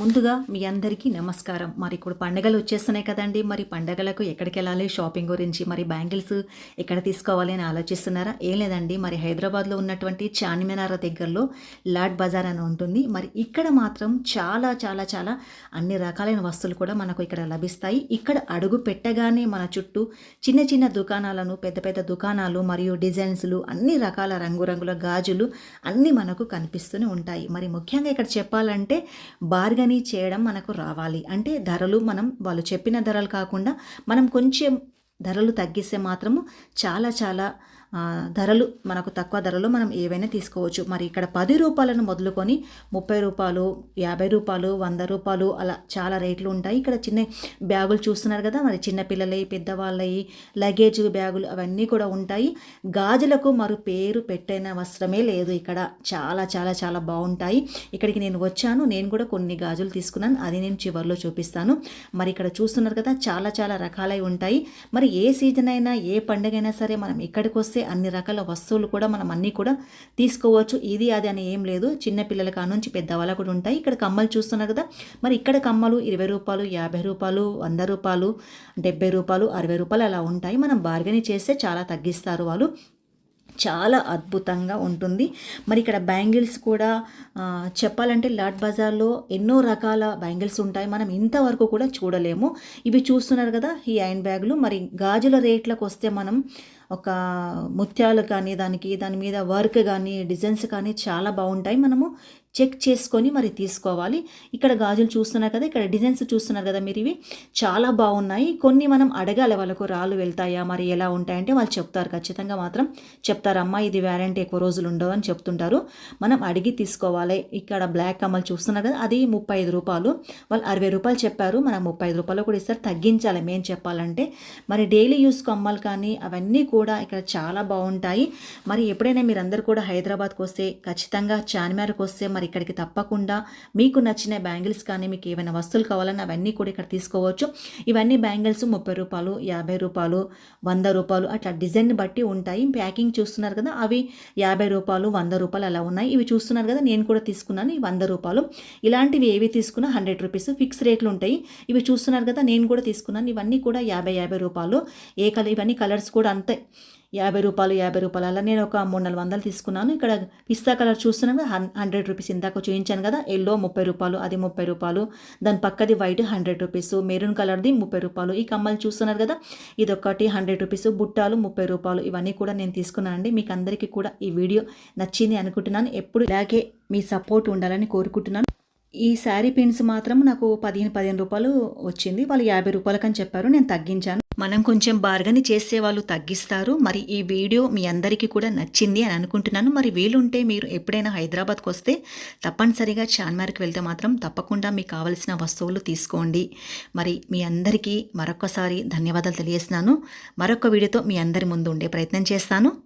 ముందుగా మీ అందరికీ నమస్కారం. మరి ఇప్పుడు పండగలు వచ్చేస్తున్నాయి కదండి. మరి పండగలకు ఎక్కడికి వెళ్ళాలి షాపింగ్ గురించి మరి బ్యాంగిల్స్ ఎక్కడ తీసుకోవాలి అని ఆలోచిస్తున్నారా? ఏం లేదండి. మరి హైదరాబాద్లో ఉన్నటువంటి చార్మినార్ దగ్గరలో లాడ్ బజార్ అని ఉంటుంది. మరి ఇక్కడ మాత్రం చాలా చాలా చాలా అన్ని రకాలైన వస్తువులు కూడా మనకు ఇక్కడ లభిస్తాయి. ఇక్కడ అడుగు పెట్టగానే మన చుట్టూ చిన్న చిన్న దుకాణాలను పెద్ద పెద్ద దుకాణాలు మరియు డిజైన్స్లు అన్ని రకాల రంగురంగుల గాజులు అన్నీ మనకు కనిపిస్తూనే ఉంటాయి. మరి ముఖ్యంగా ఇక్కడ చెప్పాలంటే బార్గన్ చేయడం మనకు రావాలి. అంటే ధరలు మనం వాళ్ళు చెప్పిన ధరలు కాకుండా మనం కొంచెం ధరలు తగ్గిస్తే మాత్రము చాలా చాలా ధరలు మనకు తక్కువ ధరలో మనం ఏవైనా తీసుకోవచ్చు. మరి ఇక్కడ పది రూపాయలను మొదలుకొని ముప్పై రూపాయలు యాభై రూపాయలు వంద రూపాయలు అలా చాలా రేట్లు ఉంటాయి. ఇక్కడ చిన్న బ్యాగులు చూస్తున్నారు కదా మరి చిన్నపిల్లలవి పెద్దవాళ్ళవి లగేజ్ బ్యాగులు అవన్నీ కూడా ఉంటాయి. గాజులకు మరో పేరు పెట్టైన వస్త్రమే లేదు ఇక్కడ. చాలా చాలా చాలా బాగుంటాయి. ఇక్కడికి నేను వచ్చాను నేను కూడా కొన్ని గాజులు తీసుకున్నాను అది నేను చివరిలో చూపిస్తాను. మరి ఇక్కడ చూస్తున్నారు కదా చాలా చాలా రకాలై ఉంటాయి. మరి ఏ సీజన్ అయినా ఏ పండుగ అయినా సరే మనం ఇక్కడికి వస్తే అన్ని రకాల వస్తువులు కూడా మనం అన్నీ కూడా తీసుకోవచ్చు. ఇది అది అని ఏం లేదు. చిన్నపిల్లల కాడ నుంచి పెద్దవాళ్ళ కూడా ఉంటాయి. ఇక్కడ కమ్మలు చూస్తున్నారు కదా. మరి ఇక్కడ కమ్మలు ఇరవై రూపాయలు యాభై రూపాయలు వంద రూపాయలు డెబ్బై రూపాయలు అరవై రూపాయలు అలా ఉంటాయి. మనం బార్గెని చేస్తే చాలా తగ్గిస్తారు వాళ్ళు. చాలా అద్భుతంగా ఉంటుంది. మరి ఇక్కడ బ్యాంగిల్స్ కూడా చెప్పాలంటే లాట్ బజార్లో ఎన్నో రకాల బ్యాంగిల్స్ ఉంటాయి. మనం ఇంతవరకు కూడా చూడలేము. ఇవి చూస్తున్నారు కదా ఈ ఐన్ బ్యాగులు. మరి గాజుల రేట్లకు వస్తే మనం ఒక ముత్యాలు కానీ దానికి దాని మీద వర్క్ కానీ డిజైన్స్ కానీ చాలా బాగుంటాయి. మనము చెక్ చేసుకొని మరి తీసుకోవాలి. ఇక్కడ గాజులు చూస్తున్నారు కదా ఇక్కడ డిజైన్స్ చూస్తున్నారు కదా మీరు ఇవి. చాలా బాగున్నాయి. కొన్ని మనం అడగాలి వాళ్ళకు రాళ్ళు వెళ్తాయా మరి ఎలా ఉంటాయంటే వాళ్ళు చెప్తారు. ఖచ్చితంగా మాత్రం చెప్తారమ్మా ఇది వ్యారంటీ ఎక్కువ రోజులు ఉండవు అని చెప్తుంటారు. మనం అడిగి తీసుకోవాలి. ఇక్కడ బ్లాక్ కమ్మలు చూస్తున్నారు కదా అది ముప్పై ఐదు రూపాయలు. వాళ్ళు అరవై రూపాయలు చెప్పారు. మనం ముప్పై ఐదు రూపాయలు కూడా ఇస్తారు. తగ్గించాలి. మేము చెప్పాలంటే మరి డైలీ యూస్ కమ్మలు కానీ అవన్నీ కూడా ఇక్కడ చాలా బాగుంటాయి. మరి ఎప్పుడైనా మీరు అందరు కూడా హైదరాబాద్కి వస్తే ఖచ్చితంగా చార్మినార్కి వస్తే మరి ఇక్కడికి తప్పకుండా మీకు నచ్చిన బ్యాంగిల్స్ కానీ మీకు ఏమైనా వస్తువులు కావాలన్నా అవన్నీ కూడా ఇక్కడ తీసుకోవచ్చు. ఇవన్నీ బ్యాంగిల్స్ ముప్పై రూపాయలు యాభై రూపాయలు వంద రూపాయలు అట్లా డిజైన్ బట్టి ఉంటాయి. ప్యాకింగ్ చూస్తున్నారు కదా అవి యాభై రూపాయలు వంద రూపాయలు అలా ఉన్నాయి. ఇవి చూస్తున్నారు కదా నేను కూడా తీసుకున్నాను ఈ వంద రూపాయలు. ఇలాంటివి ఏవి తీసుకున్నా హండ్రెడ్ రూపీస్ ఫిక్స్ రేట్లు ఉంటాయి. ఇవి చూస్తున్నారు కదా నేను కూడా తీసుకున్నాను. ఇవన్నీ కూడా యాభై యాభై రూపాయలు. ఏ కలర్ ఇవన్నీ కలర్స్ కూడా అంతే యాభై రూపాయలు యాభై రూపాయలు అలా నేను ఒక మూడు నాలుగు వందలు తీసుకున్నాను. ఇక్కడ పిస్తా కలర్ చూస్తున్నాను కదా హన్ హండ్రెడ్ రూపీస్ ఇందాక చూపించాను కదా ఎల్లో ముప్పై రూపాయలు అది ముప్పై రూపాయలు దాని పక్కది వైట్ హండ్రెడ్ రూపీస్ మెరూన్ కలర్ది ముప్పై రూపాయలు ఈ కమ్మలు చూస్తున్నారు కదా ఇదొకటి హండ్రెడ్ రూపీస్ బుట్టాలు ముప్పై రూపాయలు ఇవన్నీ కూడా నేను తీసుకున్నానండి. మీకు అందరికీ కూడా ఈ వీడియో నచ్చింది అనుకుంటున్నాను. ఎప్పుడు ఇలాగే మీ సపోర్ట్ ఉండాలని కోరుకుంటున్నాను. ఈ శారీ పిన్స్ మాత్రం నాకు పదిహేను పదిహేను రూపాయలు వచ్చింది. వాళ్ళు యాభై రూపాయలకని చెప్పారు. నేను తగ్గించాను. మనం కొంచెం బార్గని చేసే వాళ్ళు తగ్గిస్తారు. మరి ఈ వీడియో మీ అందరికీ కూడా నచ్చింది అని అనుకుంటున్నాను. మరి వీలుంటే మీరు ఎప్పుడైనా హైదరాబాద్కి వస్తే తప్పనిసరిగా చార్మార్కి వెళ్తే మాత్రం తప్పకుండా మీకు కావలసిన వస్తువులు తీసుకోండి. మరి మీ అందరికీ మరొకసారి ధన్యవాదాలు తెలియజేస్తున్నాను. మరొక వీడియోతో మీ అందరి ముందు ఉండే ప్రయత్నం చేస్తాను.